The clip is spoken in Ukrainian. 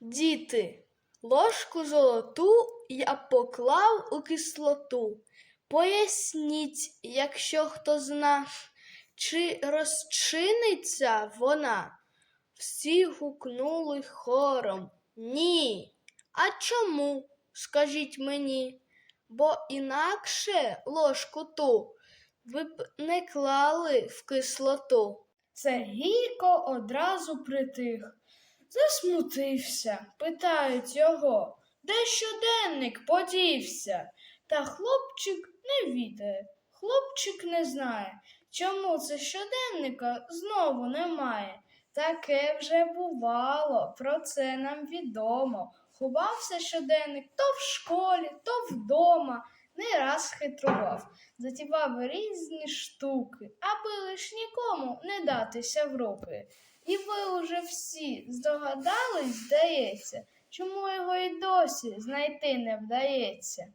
Діти, ложку золоту я поклав у кислоту. Поясніть, якщо хто зна, чи розчиниться вона? Всі гукнули хором. Ні. А чому? Скажіть мені, бо інакше ложку ту ви б не клали в кислоту. Сергійко одразу притих. Засмутився, питають його, де щоденник подівся. Та хлопчик не відає, хлопчик не знає, чому це щоденника знову немає. Таке вже бувало, про це нам відомо. Ховався щоденник то в школі, то вдома, не раз хитрував, затівав різні штуки, аби лиш нікому не датися в руки. І ви уже всі здогадались, здається, чому його й досі знайти не вдається.